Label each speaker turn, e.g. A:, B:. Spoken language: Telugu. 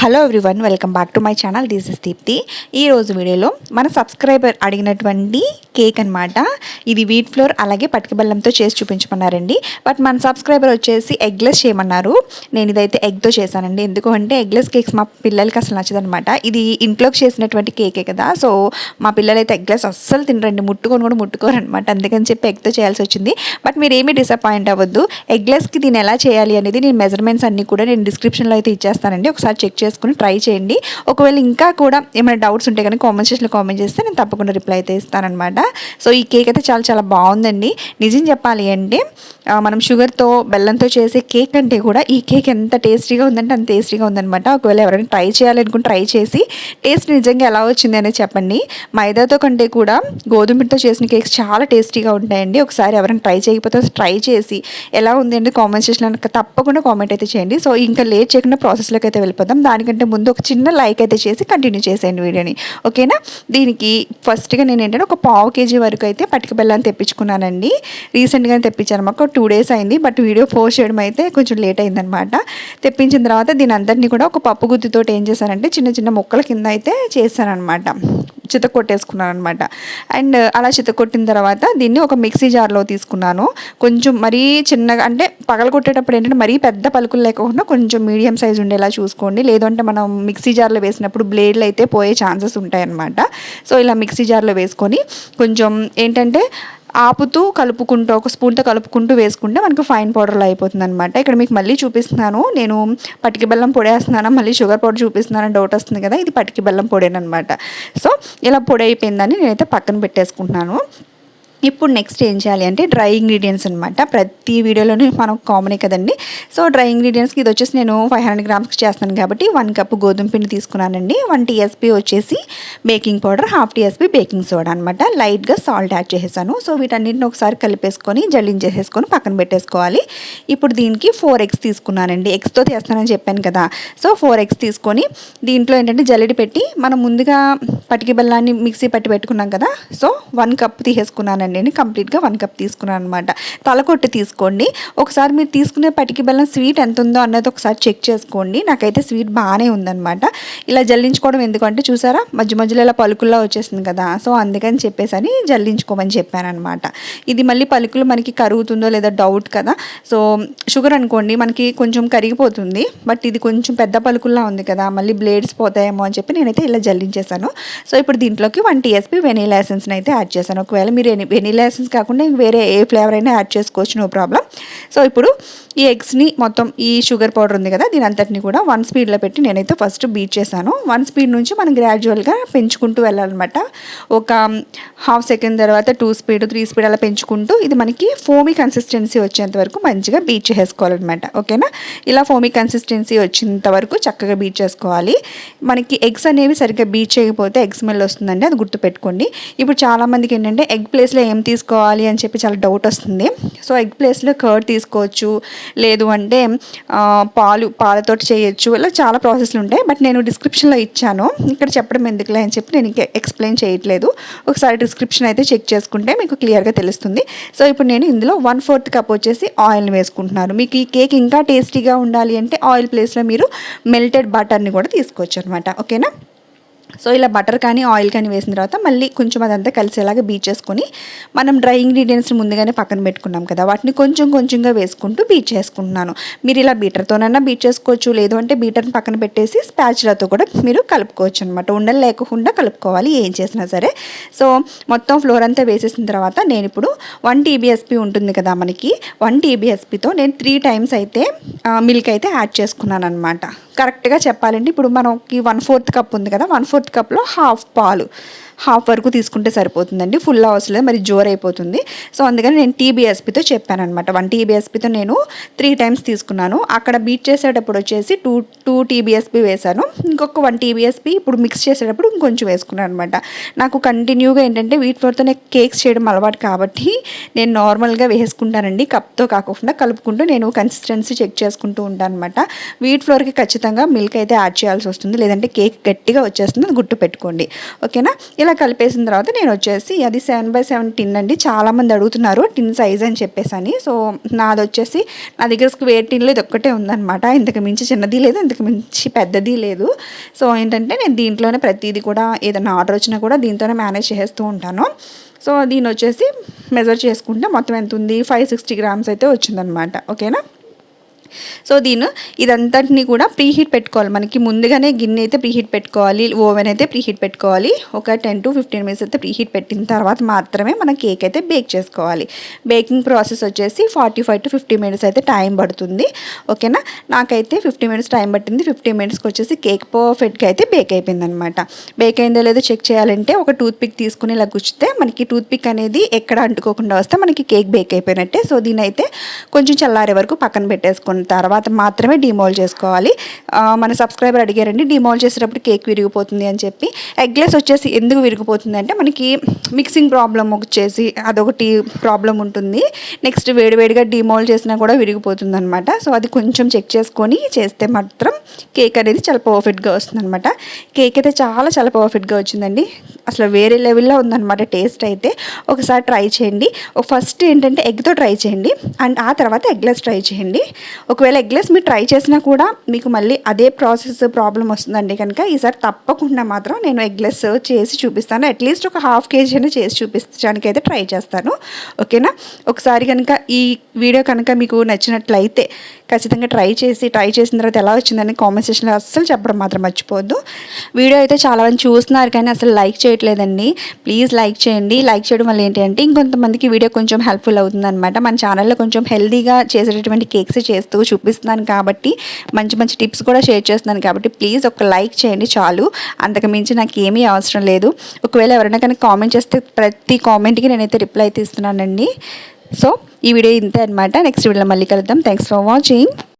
A: Hello everyone welcome back to my channel this is Deepthi ఈరోజు వీడియోలో మన సబ్స్క్రైబర్ అడిగినటువంటి కేక్ అనమాట ఇది వీట్ ఫ్లోర్ అలాగే పట్టుకబెల్లంతో చేసి చూపించమన్నారండి. బట్ మన సబ్స్క్రైబర్ వచ్చేసి ఎగ్లెస్ చేయమన్నారు. నేను ఇదైతే ఎగ్తో చేశానండి. ఎందుకు అంటే ఎగ్లెస్ కేక్స్ మా పిల్లలకి అసలు నచ్చదనమాట ఇది ఇంట్లోకి చేసినటువంటి కేకే కదా. సో మా పిల్లలు అయితే ఎగ్లెస్ అస్సలు తినరండి. ముట్టుకొని కూడా ముట్టుకోరు అనమాట అందుకని చెప్పి ఎగ్తో చేయాల్సి వచ్చింది. బట్ మీరు ఏమీ డిసప్పాయింట్ అవ్వద్దు ఎగ్లెస్కి దీన్ని ఎలా చేయాలి అనేది నేను మెజర్మెంట్స్ అన్నీ కూడా నేను డిస్క్రిప్షన్లో అయితే ఇచ్చేస్తానండి. ఒకసారి చెక్ చేసుకుని ట్రై చేయండి. ఒకవేళ ఇంకా కూడా ఏమైనా డౌట్స్ ఉంటే కానీ కామెంట్ సెక్షన్లో కామెంట్ చేస్తే నేను తప్పకుండా రిప్లై అయితే ఇస్తానమాట సో ఈ కేక్ అయితే చాలా చాలా బాగుందండి. నిజం చెప్పాలి అంటే మనం షుగర్తో బెల్లంతో చేసే కేక్ అంటే కూడా ఈ కేక్ ఎంత టేస్టీగా ఉందంటే అంత టేస్టీగా ఉందన్నమాట. ఒకవేళ ఎవరైనా ట్రై చేయాలనుకుంటే ట్రై చేసి టేస్ట్ నిజంగా ఎలా వచ్చింది అనేది చెప్పండి. మైదాతో కంటే కూడా గోధుమ పిండితో చేసిన కేక్స్ చాలా టేస్టీగా ఉంటాయండి. ఒకసారి ఎవరైనా ట్రై చేయకపోతే ట్రై చేసి ఎలా ఉంది అంటే కామెంట్ సెక్షన్లో తప్పకుండా కామెంట్ అయితే చేయండి. సో ఇంకా లేట్ చేయకుండా ప్రాసెస్లోకి అయితే వెళ్ళిపోదాం. దానికంటే ముందు ఒక చిన్న లైక్ అయితే చేసి కంటిన్యూ చేసేయండి వీడియోని. ఓకేనా? దీనికి ఫస్ట్గా నేను ఏంటంటే ఒక పావు కేజీ వరకు అయితే పటిక బెల్లాన్ని తెప్పించుకున్నానండి. రీసెంట్గానే తెప్పించాను. మాకు టూ డేస్ అయింది. బట్ వీడియో పోస్ట్ చేయడం అయితే కొంచెం లేట్ అయిందనమాట తెప్పించిన తర్వాత దీని అందరినీ కూడా ఒక పప్పు గుత్తితో ఏం చేశానంటే చిన్న చిన్న మొక్కల కింద అయితే చేశానమాట చిత కొట్టేసుకున్నాను అనమాట అండ్ uh, అలా చిత కొట్టిన తర్వాత దీన్ని ఒక మిక్సీ జార్లో తీసుకున్నాను. కొంచెం మరీ చిన్నగా అంటే పగల కొట్టేటప్పుడు ఏంటంటే మరీ పెద్ద పలుకులు లేకుండా కొంచెం మీడియం సైజ్ ఉండేలా చూసుకోండి. లేదంటే మనం మిక్సీ జార్లో వేసినప్పుడు బ్లేడ్లు అయితే పోయే ఛాన్సెస్ ఉంటాయన్నమాట సో ఇలా మిక్సీ జార్లో వేసుకొని కొంచెం ఏంటంటే ఆపుతూ కలుపుకుంటూ ఒక స్పూన్తో కలుపుకుంటూ వేసుకుంటే మనకు ఫైన్ పౌడర్లో అయిపోతుంది అనమాట ఇక్కడ మీకు మళ్ళీ చూపిస్తున్నాను. నేను పటికి బెల్లం పొడి వేస్తున్నాను మళ్ళీ షుగర్ పౌడర్ చూపిస్తున్నాను డౌట్ వస్తుంది కదా ఇది పటికి బెల్లం పొడేనమాట సో ఇలా పొడి అయిపోయిందని నేనైతే పక్కన పెట్టేసుకుంటున్నాను. ఇప్పుడు నెక్స్ట్ ఏం చేయాలి అంటే డ్రై ఇంగ్రీడియంట్స్ అనమాట ప్రతి వీడియోలోనే మనం కామనే కదండి. సో డ్రై ఇంగ్రీడియంట్స్కి ఇది వచ్చేసి నేను ఫైవ్ హండ్రెడ్ గ్రామ్స్కి చేస్తాను కాబట్టి వన్ కప్ గోధుమ పిండి తీసుకున్నానండి. వన్ టీఎస్పీ వచ్చేసి baking powder half TSP baking soda అనమాట లైట్గా సాల్ట్ యాడ్ చేసేసాను. సో వీటన్నిటిని ఒకసారి కలిపేసుకొని జల్లించేసేసుకొని పక్కన పెట్టేసుకోవాలి. ఇప్పుడు దీనికి ఫోర్ ఎగ్స్ తీసుకున్నానండి. ఎగ్స్తో చేస్తానని చెప్పాను కదా. సో ఫోర్ ఎగ్స్ తీసుకొని దీంట్లో ఏంటంటే జల్లెడి పెట్టి మనం ముందుగా పటికి బెల్లాన్ని మిక్సీ పట్టి పెట్టుకున్నాం కదా. సో వన్ కప్ తీసేసుకున్నానండి నేను కంప్లీట్గా వన్ కప్ తీసుకున్నాను అనమాట తలకొట్టు తీసుకోండి. ఒకసారి మీరు తీసుకునే పటికి బెల్లం స్వీట్ ఎంత ఉందో అన్నది ఒకసారి చెక్ చేసుకోండి. నాకైతే స్వీట్ బాగానే ఉందన్నమాట. ఇలా జల్లించుకోవడం ఎందుకంటే చూసారా మధ్య మధ్యలో ఇలా పలుకుల్లో వచ్చేసింది కదా. సో అందుకని చెప్పేసి అని జల్లించుకోమని చెప్పాను అనమాట ఇది మళ్ళీ పలుకులు మనకి కరుగుతుందో లేదా డౌట్ కదా. సో షుగర్ అనుకోండి మనకి కొంచెం కరిగిపోతుంది. బట్ ఇది కొంచెం పెద్ద పలుకుల్లా ఉంది కదా. మళ్ళీ బ్లేడ్స్ పోతాయేమో అని చెప్పి నేనైతే ఇలా జల్లించేసాను సో ఇప్పుడు దీంట్లోకి వన్ టీఎస్పీ వెనీలా ఎసెన్స్ని అయితే యాడ్ చేశాను. ఒకవేళ మీరు వెనీలా ఎసెన్స్ కాకుండా వేరే ఏ ఫ్లేవర్ అయినా యాడ్ చేసుకోవచ్చు నో ప్రాబ్లం. సో ఇప్పుడు ఈ ఎగ్స్ని మొత్తం ఈ షుగర్ పౌడర్ ఉంది కదా దీని అంతటిని కూడా వన్ స్పీడ్లో పెట్టి నేనైతే ఫస్ట్ బీట్ చేశాను. వన్ స్పీడ్ నుంచి మనం గ్రాడ్యువల్గా పెంచుకుంటూ వెళ్ళాలన్నమాట. ఒక హాఫ్ సెకండ్ తర్వాత టూ స్పీడ్ త్రీ స్పీడ్ అలా పెంచుకుంటూ ఇది మనకి ఫోమీ కన్సిస్టెన్సీ వచ్చేంత వరకు మంచిగా బీట్ చేసుకోవాలన్నమాట ఓకేనా? ఇలా ఫోమీ కన్సిస్టెన్సీ వచ్చేంత వరకు చక్కగా బీట్ చేసుకోవాలి. మనకి ఎగ్స్ అనేవి సరిగ్గా బీట్ చేయకపోతే ఎగ్ స్మెల్ వస్తుందండి అది గుర్తుపెట్టుకోండి. ఇప్పుడు చాలామందికి ఏంటంటే ఎగ్ ప్లేస్లో ఏం తీసుకోవాలి అని చెప్పి చాలా డౌట్ వస్తుంది. సో ఎగ్ ప్లేస్లో కర్డ్ తీసుకోవచ్చు లేదు అంటే పాలు పాలతోటి చేయొచ్చు. ఇలా చాలా ప్రాసెస్లు ఉంటాయి. బట్ నేను డిస్క్రిప్షన్లో ఇచ్చాను. ఇక్కడ చెప్పడం ఎందుకులే అని చెప్పి నేను ఎక్స్ప్లెయిన్ చేయట్లేదు. ఒకసారి డిస్క్రిప్షన్ అయితే చెక్ చేసుకుంటే మీకు క్లియర్గా తెలుస్తుంది. సో ఇప్పుడు నేను ఇందులో వన్ ఫోర్త్ కప్ వచ్చేసి ఆయిల్ని వేసుకుంటున్నాను. మీకు ఈ కేక్ ఇంకా టేస్టీగా ఉండాలి అంటే ఆయిల్ ప్లేస్లో మీరు మెల్టెడ్ బటర్ని కూడా తీసుకోవచ్చు అనమాట ఓకేనా? సో ఇలా బటర్ కానీ ఆయిల్ కానీ వేసిన తర్వాత మళ్ళీ కొంచెం అదంతా కలిసేలాగా బీట్ చేసుకొని మనం డ్రై ఇంగ్రీడియంట్స్ ముందుగానే పక్కన పెట్టుకున్నాం కదా వాటిని కొంచెం కొంచెంగా వేసుకుంటూ బీట్ చేసుకుంటున్నాను. మీరు ఇలా బీటర్తోనైనా బీట్ చేసుకోవచ్చు లేదు అంటే బీటర్ని పక్కన పెట్టేసి స్పాచులతో కూడా మీరు కలుపుకోవచ్చు అనమాట ఉండలు లేకుండా కలుపుకోవాలి ఏం చేసినా సరే. సో మొత్తం ఫ్లోర్ అంతా వేసేసిన తర్వాత నేను ఇప్పుడు వన్ టీబీఎస్పీ ఉంటుంది కదా మనకి వన్ టీబీఎస్పీతో నేను త్రీ టైమ్స్ అయితే మిల్క్ అయితే యాడ్ చేసుకున్నాను అనమాట కరెక్ట్గా చెప్పాలంటే ఇప్పుడు మనకి వన్ ఫోర్త్ కప్ ఉంది కదా వన్ ఫోర్త్ కప్లో హాఫ్ పాలు. హాఫ్ వరకు తీసుకుంటే సరిపోతుందండి. ఫుల్ అవసరం లేదు మరి జోర్ అయిపోతుంది. సో అందుకని నేను టీబీఎస్పీతో చెప్పాను అనమాట వన్ టీబీఎస్పీతో నేను త్రీ టైమ్స్ తీసుకున్నాను. అక్కడ బీట్ చేసేటప్పుడు వచ్చేసి టూ టూ టీబీఎస్పీ వేశాను. ఇంకొక వన్ టీబీఎస్పీ ఇప్పుడు మిక్స్ చేసేటప్పుడు ఇంకొంచెం వేసుకున్నాను అనమాట నాకు కంటిన్యూగా ఏంటంటే వీట్ ఫ్లోర్తో కేక్స్ చేయడం అలవాటు కాబట్టి నేను నార్మల్గా వేసుకుంటానండి. కప్తో కాకుండా కలుపుకుంటూ నేను కన్సిస్టెన్సీ చెక్ చేసుకుంటూ ఉంటాను అనమాట వీట్ ఫ్లోర్కి ఖచ్చితంగా మిల్క్ అయితే యాడ్ చేయాల్సి వస్తుంది. లేదంటే కేక్ గట్టిగా వచ్చేస్తుంది. అది గుర్తు పెట్టుకోండి ఓకేనా ఇలా కలిపేసిన తర్వాత నేను వచ్చేసి అది సెవెన్ బై సెవెన్ టిన్ అండి. చాలామంది అడుగుతున్నారు టిన్ సైజ్ అని చెప్పేసి అని సో నాది వచ్చేసి నా దగ్గర స్క్వేర్ టిన్లో ఇది ఒక్కటే ఉందన్నమాట. ఇంతకు మించి చిన్నది లేదు ఇంతకు మించి పెద్దది లేదు. సో ఏంటంటే నేను దీంట్లోనే ప్రతిదీ కూడా ఏదైనా ఆర్డర్ వచ్చినా కూడా దీంతోనే మేనేజ్ చేస్తూ ఉంటాను. సో దీని వచ్చేసి మెజర్ చేసుకుంటే మొత్తం ఎంత ఉంది? ఫైవ్ సిక్స్టీ గ్రామ్స్ అయితే వచ్చిందనమాట ఓకేనా? సో దీని ఇదంతటిని కూడా ప్రీహీట్ పెట్టుకోవాలి. మనకి ముందుగానే గిన్నె అయితే ప్రీహీట్ పెట్టుకోవాలి ఓవెన్ అయితే ప్రీహీట్ పెట్టుకోవాలి. ఒక టెన్ టు ఫిఫ్టీన్ మినిట్స్ అయితే ప్రీహీట్ పెట్టిన తర్వాత మాత్రమే మనం కేక్ అయితే బేక్ చేసుకోవాలి. బేకింగ్ ప్రాసెస్ వచ్చేసి forty five to fifty minutes అయితే టైం పడుతుంది. ఓకేనా? నాకైతే ఫిఫ్టీ మినిట్స్ టైం పట్టింది. ఫిఫ్టీ మినిట్స్కి వచ్చేసి కేక్ పర్ఫెక్ట్గా అయితే బేక్ అయిపోయింది అనమాట బేక్ అయిందో లేదో చెక్ చేయాలంటే ఒక టూత్ పిక్ తీసుకుని ఇలా గుచ్చితే మనకి టూత్ పిక్ అనేది ఎక్కడ అంటుకోకుండా వస్తే మనకి కేక్ బేక్ అయిపోయినట్టే. సో దీని అయితే కొంచెం చల్లారే వరకు పక్కన పెట్టేసుకుంటాం తర్వాత మాత్రమే డిమోల్ చేసుకోవాలి. మన సబ్స్క్రైబర్ అడిగారండి డిమోల్ చేసేటప్పుడు కేక్ విరిగిపోతుంది అని చెప్పి. ఎగ్లెస్ వచ్చేసి ఎందుకు విరిగిపోతుంది అంటే మనకి మిక్సింగ్ ప్రాబ్లం వచ్చేసి అదొకటి ప్రాబ్లం ఉంటుంది. నెక్స్ట్ వేడివేడిగా డిమోల్ చేసినా కూడా విరిగిపోతుంది అనమాట సో అది కొంచెం చెక్ చేసుకొని చేస్తే మాత్రం కేక్ అనేది చాలా పర్ఫెక్ట్గా వస్తుంది అనమాట కేక్ అయితే చాలా చాలా పర్ఫెక్ట్గా వచ్చిందండి. అసలు వేరే లెవెల్లో ఉందన్నమాట టేస్ట్ అయితే. ఒకసారి ట్రై చేయండి. ఫస్ట్ ఏంటంటే ఎగ్తో ట్రై చేయండి. అండ్ ఆ తర్వాత ఎగ్లెస్ ట్రై చేయండి. ఒకవేళ ఎగ్లెస్ మీరు ట్రై చేసినా కూడా మీకు మళ్ళీ అదే ప్రాసెస్ ప్రాబ్లం వస్తుందండి కనుక ఈసారి తప్పకుండా మాత్రం నేను ఎగ్లెస్ చేసి చూపిస్తాను. అట్లీస్ట్ ఒక హాఫ్ కేజీ అయినా చేసి చూపించడానికి అయితే ట్రై చేస్తాను. ఓకేనా ఒకసారి కనుక ఈ వీడియో కనుక మీకు నచ్చినట్లయితే ఖచ్చితంగా ట్రై చేసి ట్రై చేసిన తర్వాత ఎలా వచ్చిందని కామెంట్ సెక్షన్లో అస్సలు చెప్పడం మాత్రం మర్చిపోవద్దు. వీడియో అయితే చాలా మంది చూస్తున్నారు కానీ అసలు లైక్ చేయట్లేదండి. ప్లీజ్ లైక్ చేయండి. లైక్ చేయడం వల్ల ఏంటి అంటే ఇంకొంతమందికి వీడియో కొంచెం హెల్ప్ఫుల్ అవుతుంది అనమాట మన ఛానల్లో కొంచెం హెల్దీగా చేసేటటువంటి కేక్స్ చేస్తూ చూపిస్తున్నాను కాబట్టి మంచి మంచి టిప్స్ కూడా షేర్ చేస్తున్నాను కాబట్టి ప్లీజ్ ఒక లైక్ చేయండి చాలు. అంతకు మించి నాకు ఏమీ అవసరం లేదు. ఒకవేళ ఎవరైనా కానీ కామెంట్ చేస్తే ప్రతి కామెంట్కి నేనైతే రిప్లై అయితే ఇస్తున్నానండి సో ఈ వీడియో ఇంతే అనమాట నెక్స్ట్ వీడియోలో మళ్ళీ కలుద్దాం. Thanks for watching